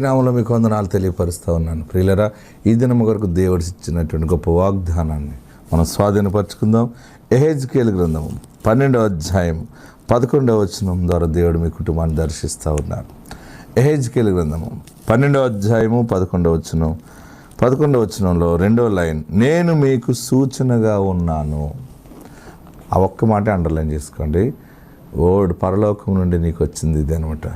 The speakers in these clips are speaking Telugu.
నామంలో మీకు వందనాలు తెలియపరుస్తూ ఉన్నాను. ప్రియులరా ఈ దినం వరకు దేవుడు ఇచ్చినటువంటి గొప్ప వాగ్దానాన్ని మనం స్వాధీనపరచుకుందాం. ఎహెజ్కేల్ గ్రంథం పన్నెండవ అధ్యాయం పదకొండవ వచనం ద్వారా దేవుడు మీ కుటుంబాన్ని దర్శిస్తూ ఉన్నారు. ఎహెజ్కేల్ గ్రంథము పన్నెండవ అధ్యాయము పదకొండవ వచనం పదకొండవ వచనంలో రెండవ లైన్ నేను మీకు సూచనగా ఉన్నాను. ఆ ఒక్క మాట అండర్లైన్ చేసుకోండి. ఓడు పరలోకం నుండి నీకు వచ్చింది ఇది అనమాట.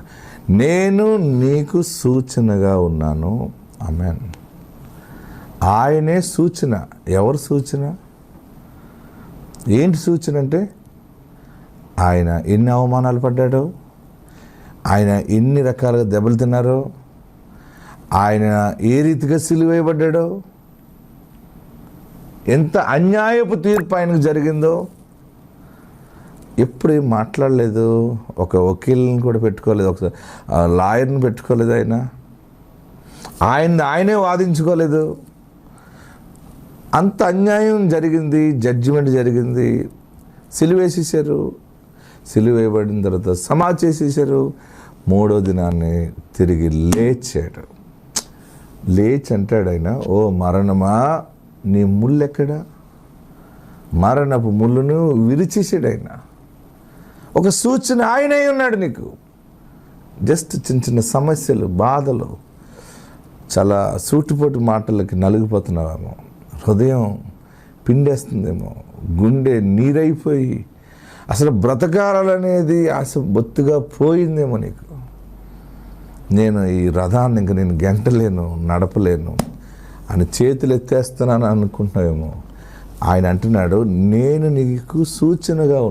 నేను నీకు సూచనగా ఉన్నాను. అమెన్ ఆయనే సూచన. ఎవరు సూచన? ఏంటి సూచన అంటే? ఆయన ఎన్ని అవమానాలు పడ్డాడు? ఆయన ఎన్ని రకాలుగా దెబ్బలు తిన్నారో? ఆయన ఏ రీతిగా సిలువేయబడ్డాడో ఎంత అన్యాయపు తీర్పు ఆయనకు జరిగిందో? ఎప్పుడు ఏం మాట్లాడలేదు. ఒక వకీల్ని కూడా పెట్టుకోలేదు. ఒకసారి లాయర్ని పెట్టుకోలేదు ఆయన. ఆయన ఆయనే వాదించుకోలేదు. అంత అన్యాయం జరిగింది. జడ్జిమెంట్ జరిగింది. సిలువేసేసారు సిలువేయబడిన తర్వాత సమాజ్ చేసేసారు మూడో దినాన్ని తిరిగి లేచాడు. లేచి అంటాడు ఆయన ఓ మరణమా? నీ ముళ్ళెక్కడా? మరణపు ముళ్ళును విరిచేసాడు ఆయన. ఒక సూచన ఆయనే ఉన్నాడు నీకు. జస్ట్ చిన్న చిన్న సమస్యలు బాధలు చాలా సూటిపోటు మాటలకి నలిగిపోతున్నావేమో హృదయం పిండేస్తుందేమో గుండె నీరైపోయి అసలు బ్రతకాలనేది ఆశ బొత్తుగా పోయిందేమో నీకు. నేను ఈ రథాన్ని ఇంక నేను గెంటలేను నడపలేను అని చేతులు ఎత్తేస్తున్నాను అనుకుంటున్నావేమో ఆయన అంటున్నాడు నేను నీకు సూచనగా